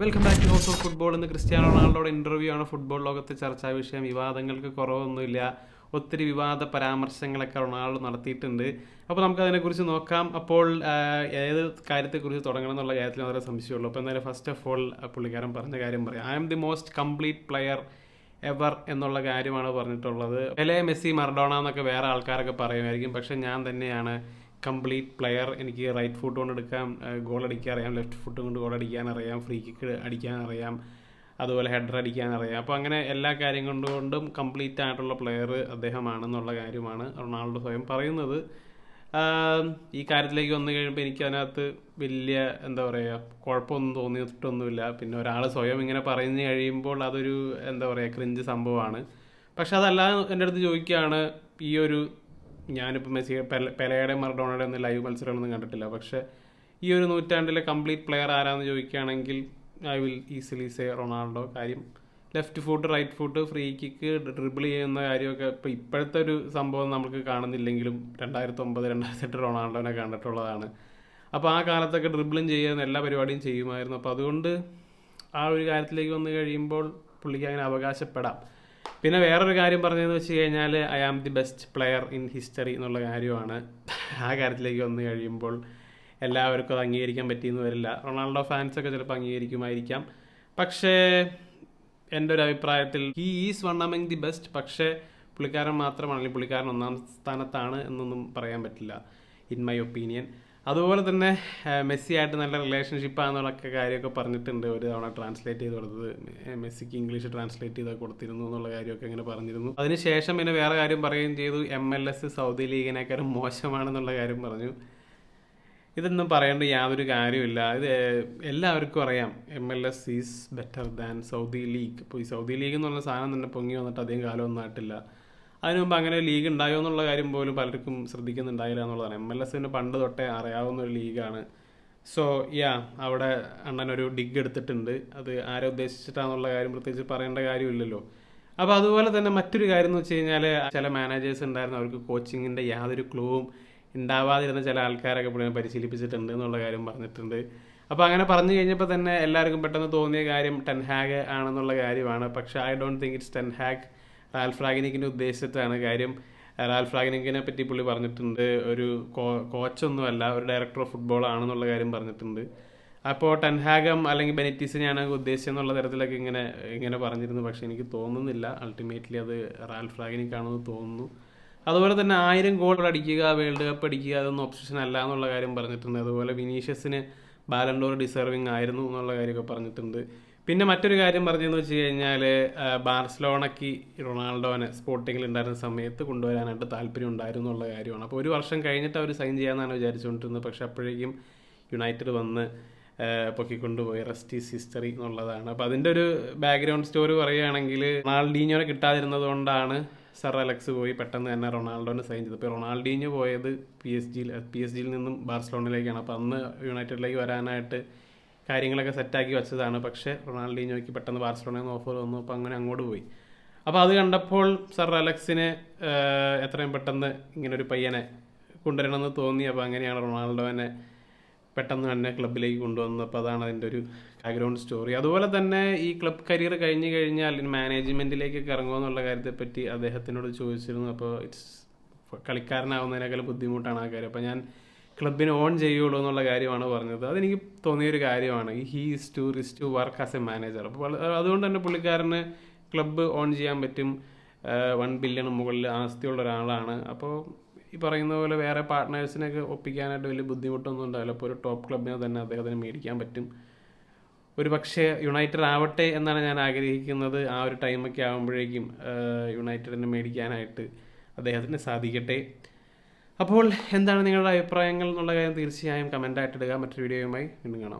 Welcome back to house of football ഇന്ന് Cristiano റൊണാൾഡോയുടെ interview ആണ്. ഫുട്ബോൾ ലോകത്തെ ചർച്ചാ വിഷയം. വിവാദങ്ങൾക്ക് കുറവൊന്നുമില്ല. ഒത്തിരി വിവാദ പരാമർശങ്ങളൊക്കെ റൊണാൾഡോ നടത്തിയിട്ടുണ്ട്. അപ്പോൾ നമുക്ക് അതിനെക്കുറിച്ച് നോക്കാം. അപ്പോൾ ഏത് കാര്യത്തെക്കുറിച്ച് തുടങ്ങണം എന്നുള്ള കാര്യത്തിൽ വളരെ സംശയമുള്ളൂ. അപ്പോൾ എന്തായാലും ഫസ്റ്റ് ഓഫ് ഓൾ പുള്ളിക്കാരൻ പറഞ്ഞ കാര്യം പറയാം. I'm the most complete player ever എന്നുള്ള കാര്യമാണ് പറഞ്ഞിട്ടുള്ളത്. പെലെ മെസ്സി മറഡോണ എന്നൊക്കെ വേറെ ആൾക്കാരൊക്കെ പറയുമായിരിക്കും. പക്ഷേ ഞാൻ തന്നെയാണ് കംപ്ലീറ്റ് പ്ലെയർ എനിക്ക് റൈറ്റ് ഫുട്ട് കൊണ്ട് എടുക്കാം ഗോൾ അടിക്കാൻ അറിയാം ലെഫ്റ്റ് ഫുട്ട് കൊണ്ട് ഗോൾ അടിക്കാൻ അറിയാം ഫ്രീ കിക്ക് അടിക്കാൻ അറിയാം അതുപോലെ ഹെഡർ അടിക്കാൻ അറിയാം. അപ്പോൾ അങ്ങനെ എല്ലാ കാര്യം കൊണ്ടുകൊണ്ടും കംപ്ലീറ്റ് ആയിട്ടുള്ള പ്ലെയർ അദ്ദേഹമാണെന്നുള്ള കാര്യമാണ് റൊണാൾഡോ സ്വയം പറയുന്നത്. ഈ കാര്യത്തിലേക്ക് വന്നു കഴിയുമ്പോൾ എനിക്ക് അതിനകത്ത് വലിയ എന്താ പറയുക കുഴപ്പമൊന്നും തോന്നിയിട്ടൊന്നുമില്ല. പിന്നെ ഒരാൾ സ്വയം ഇങ്ങനെ പറഞ്ഞു കഴിയുമ്പോൾ അതൊരു എന്താ പറയുക ക്രിഞ്ച് സംഭവമാണ്. പക്ഷെ അതല്ലാതെ എന്റെ അടുത്ത് ചോദിക്കുകയാണ് ഈ ഒരു ഞാനിപ്പോൾ മെസ്സി പെല- പെലയുടെ മറഡോണയുടെ ഒന്നും ലൈവ് മത്സരങ്ങളൊന്നും കണ്ടിട്ടില്ല. പക്ഷേ ഈ ഒരു നൂറ്റാണ്ടിലെ കംപ്ലീറ്റ് പ്ലെയർ ആരാന്ന് ചോദിക്കുകയാണെങ്കിൽ I will easily say Ronaldo. കാര്യം left foot right foot free kick dribble ചെയ്യുന്ന കാര്യമൊക്കെ ഇപ്പോൾ ഇപ്പോഴത്തെ ഒരു സംഭവം നമുക്ക് കാണുന്നില്ലെങ്കിലും രണ്ടായിരത്തി ഒമ്പത് രണ്ടായിരത്തി എട്ട് റൊണാൾഡോനെ കണ്ടിട്ടുള്ളതാണ്. അപ്പോൾ ആ കാലത്തൊക്കെ ഡ്രിബിളും ചെയ്യുന്ന എല്ലാ പരിപാടിയും ചെയ്യുമായിരുന്നു. അപ്പോൾ അതുകൊണ്ട് ആ ഒരു കാര്യത്തിലേക്ക് വന്നു കഴിയുമ്പോൾ പുള്ളിക്ക് അങ്ങനെ അവകാശപ്പെടാം. പിന്നെ വേറൊരു കാര്യം പറഞ്ഞതെന്ന് വെച്ച് കഴിഞ്ഞാൽ I am the best player in history എന്നുള്ള കാര്യമാണ്. ആ കാര്യത്തിലേക്ക് വന്നു കഴിയുമ്പോൾ എല്ലാവർക്കും അത് അംഗീകരിക്കാൻ പറ്റിയെന്ന് വരില്ല. റൊണാൾഡോ ഫാൻസൊക്കെ ചിലപ്പോൾ അംഗീകരിക്കുമായിരിക്കാം. പക്ഷേ എന്റെ ഒരു അഭിപ്രായത്തിൽ he is one among the best പക്ഷേ പുള്ളിക്കാരൻ മാത്രമാണ് അല്ലെങ്കിൽ പുള്ളിക്കാരൻ ഒന്നാം സ്ഥാനത്താണ് എന്നൊന്നും പറയാൻ പറ്റില്ല ഇൻ മൈ ഒപ്പീനിയൻ അതുപോലെ തന്നെ മെസ്സിയായിട്ട് നല്ല റിലേഷൻഷിപ്പ് റിലേഷൻഷിപ്പാണെന്നുള്ളൊക്കെ കാര്യമൊക്കെ പറഞ്ഞിട്ടുണ്ട്. ഒരു തവണ ട്രാൻസ്ലേറ്റ് ചെയ്ത് കൊടുത്തത്. മെസ്സിക്ക് ഇംഗ്ലീഷ് ട്രാൻസ്ലേറ്റ് ചെയ്ത് കൊടുത്തിരുന്നു എന്നുള്ള കാര്യമൊക്കെ ഇങ്ങനെ പറഞ്ഞിരുന്നു. അതിനുശേഷം പിന്നെ വേറെ കാര്യം പറയുകയും ചെയ്തു. എം എൽ എസ് സൗദി ലീഗിനേക്കാളും മോശമാണെന്നുള്ള കാര്യം പറഞ്ഞു. ഇതൊന്നും പറയേണ്ട യാതൊരു കാര്യമില്ല ഇത് എല്ലാവർക്കും അറിയാം. M L S is better than Saudi league ഇപ്പോൾ ഈ സൗദി ലീഗ് എന്നുള്ള സാധനം തന്നെ പൊങ്ങി വന്നിട്ട് അധികം കാലമൊന്നും ആയിട്ടില്ല. അതിനു മുമ്പ് അങ്ങനെ ലീഗ് ഉണ്ടായോ എന്നുള്ള കാര്യം പോലും പലർക്കും ശ്രദ്ധിക്കുന്നുണ്ടായില്ല എന്നുള്ളതാണ്. എം എൽ എസിന് പണ്ട് തൊട്ടേ അറിയാവുന്ന ഒരു ലീഗാണ്. സോ യാ അവിടെ അണ്ണൻ ഒരു ഡിഗ് എടുത്തിട്ടുണ്ട്. അത് ആരെ ഉദ്ദേശിച്ചിട്ടാന്നുള്ള കാര്യം പ്രത്യേകിച്ച് പറയേണ്ട കാര്യമില്ലല്ലോ. അപ്പോൾ അതുപോലെ തന്നെ മറ്റൊരു കാര്യം എന്ന് വെച്ച് കഴിഞ്ഞാൽ ചില മാനേജേഴ്സ് ഉണ്ടായിരുന്നു അവർക്ക് കോച്ചിങ്ങിന്റെ യാതൊരു ക്ലൂവും ഉണ്ടാവാതിരുന്ന ചില ആൾക്കാരൊക്കെ പുള്ളിനെ പരിശീലിപ്പിച്ചിട്ടുണ്ട് എന്നുള്ള കാര്യം പറഞ്ഞിട്ടുണ്ട്. അപ്പോൾ അങ്ങനെ പറഞ്ഞു കഴിഞ്ഞപ്പോൾ തന്നെ എല്ലാവർക്കും പെട്ടെന്ന് തോന്നിയ കാര്യം ടെൻഹാഗ് ആണെന്നുള്ള കാര്യമാണ്. പക്ഷേ I don't think it's Ten Hag Ralf റാഗിനിക്കിനെ ഉദ്ദേശിച്ചിട്ടാണ് കാര്യം. റാൽഫ് റാഗിനിക്കിനെ പറ്റി പുള്ളി പറഞ്ഞിട്ടുണ്ട് ഒരു കോച്ചൊന്നുമല്ല ഒരു ഡയറക്ടർ ഓഫ് ഫുട്ബോൾ ആണെന്നുള്ള കാര്യം പറഞ്ഞിട്ടുണ്ട്. അപ്പോൾ ടെൻഹാഗം അല്ലെങ്കിൽ ബെനിറ്റീസിനെയാണ് ഉദ്ദേശിച്ചെന്നുള്ള തരത്തിലൊക്കെ ഇങ്ങനെ ഇങ്ങനെ പറഞ്ഞിരുന്നു. പക്ഷേ എനിക്ക് തോന്നുന്നില്ല. അൾട്ടിമേറ്റ്ലി അത് റാൽഫ് റാഗിനിക്കാണെന്ന് തോന്നുന്നു. അതുപോലെ തന്നെ ആയിരം ഗോൾ അടിക്കുക വേൾഡ് കപ്പ് അടിക്കുക അതൊന്നും ഒപ്ഷൻ അല്ല എന്നുള്ള കാര്യം പറഞ്ഞിട്ടുണ്ട്. അതുപോലെ വിനീഷ്യസിന് ബാലൻഡോർ ഡിസർവിങ് ആയിരുന്നു എന്നുള്ള കാര്യമൊക്കെ പറഞ്ഞിട്ടുണ്ട്. പിന്നെ മറ്റൊരു കാര്യം പറഞ്ഞതെന്ന് വെച്ച് കഴിഞ്ഞാൽ ബാർസലോണയ്ക്ക് റൊണാൾഡോനെ സ്പോർട്ടിങ്ങിൽ ഉണ്ടായിരുന്ന സമയത്ത് കൊണ്ടുവരാനായിട്ട് താല്പര്യം ഉണ്ടായിരുന്നു എന്നുള്ള കാര്യമാണ്. അപ്പോൾ ഒരു വർഷം കഴിഞ്ഞിട്ട് അവർ സൈൻ ചെയ്യാമെന്നാണ് വിചാരിച്ചുകൊണ്ടിരുന്നത് പക്ഷെ അപ്പോഴേക്കും യുണൈറ്റഡ് വന്ന് പൊക്കിക്കൊണ്ടുപോയി. റെസ്റ്റ് ഈസ് ഹിസ്റ്ററി എന്നുള്ളതാണ്. അപ്പോൾ അതിന്റെ ഒരു ബാക്ക്ഗ്രൗണ്ട് സ്റ്റോറി പറയുകയാണെങ്കിൽ റൊണാൾഡീഞ്ഞോനെ കിട്ടാതിരുന്നത് കൊണ്ടാണ് സർ അലക്സ് പോയി പെട്ടെന്ന് തന്നെ റൊണാൾഡോനെ സൈൻ ചെയ്തത്. ഇപ്പോൾ റൊണാൾഡീഞ്ഞോ പോയത് പി എസ് ജിയിൽ പി എസ് ജിയിൽ നിന്നും ബാർസലോണയിലേക്കാണ്. അപ്പോൾ അന്ന് യുണൈറ്റഡിലേക്ക് വരാനായിട്ട് കാര്യങ്ങളൊക്കെ സെറ്റാക്കി വെച്ചതാണ്. പക്ഷേ റൊണാൾഡീഞ്ഞോയ്ക്ക് പെട്ടെന്ന് ബാർസലോണയിൽ നിന്ന് ഓഫർ വന്നു. അപ്പോൾ അങ്ങനെ അങ്ങോട്ട് പോയി. അപ്പോൾ അത് കണ്ടപ്പോൾ സർ അലക്സിന് എത്രയും പെട്ടെന്ന് ഇങ്ങനൊരു പയ്യനെ കൊണ്ടുവരണമെന്ന് തോന്നി. അപ്പോൾ അങ്ങനെയാണ് റൊണാൾഡോനെ പെട്ടെന്ന് തന്നെ ക്ലബിലേക്ക് കൊണ്ടുവന്നത്. അപ്പോൾ അതാണ് അതിന്റെ ഒരു ബാക്ക്ഗ്രൗണ്ട് സ്റ്റോറി അതുപോലെ തന്നെ ഈ ക്ലബ് കരിയർ കഴിഞ്ഞ് കഴിഞ്ഞാൽ മാനേജ്മെന്റിലേക്കൊക്കെ ഇറങ്ങുമോ എന്നുള്ള കാര്യത്തെപ്പറ്റി അദ്ദേഹത്തിനോട് ചോദിച്ചിരുന്നു. അപ്പോൾ ഇറ്റ്സ് കളിക്കാരനാവുന്നതിനേക്കാൾ ബുദ്ധിമുട്ടാണ് ആ കാര്യം. അപ്പോൾ ഞാൻ ക്ലബിന് ഓൺ ചെയ്യുള്ളൂ എന്നുള്ള കാര്യമാണ് പറഞ്ഞത്. അതെനിക്ക് തോന്നിയൊരു കാര്യമാണ്. He is to റിസ് to work as a manager അപ്പോൾ അതുകൊണ്ട് തന്നെ പുള്ളിക്കാരന് ക്ലബ്ബ് ഓൺ ചെയ്യാൻ പറ്റും. വൺ ബില്യൺ മുകളിൽ ആസ്തിയുള്ള ഒരാളാണ്. അപ്പോൾ ഈ പറയുന്ന പോലെ വേറെ പാർട്ട്നേഴ്സിനൊക്കെ ഒപ്പിക്കാനായിട്ട് വലിയ ബുദ്ധിമുട്ടൊന്നും ഉണ്ടാവില്ല. അപ്പോൾ ഒരു ടോപ്പ് ക്ലബിനെ തന്നെ അദ്ദേഹത്തിന് മേടിക്കാൻ പറ്റും. ഒരു പക്ഷേ യുണൈറ്റഡ് ആവട്ടെ എന്നാണ് ഞാൻ ആഗ്രഹിക്കുന്നത്. ആ ഒരു ടൈമൊക്കെ ആകുമ്പോഴേക്കും യുണൈറ്റഡിനെ മേടിക്കാനായിട്ട് അദ്ദേഹത്തിന് സാധിക്കട്ടെ. അപ്പോൾ എന്താണ് നിങ്ങളുടെ അഭിപ്രായങ്ങൾ എന്നുള്ള കാര്യം തീർച്ചയായും കമന്റായിട്ട് ഇടുക. മറ്റൊരു വീഡിയോയുമായി വീണ്ടും കാണാം.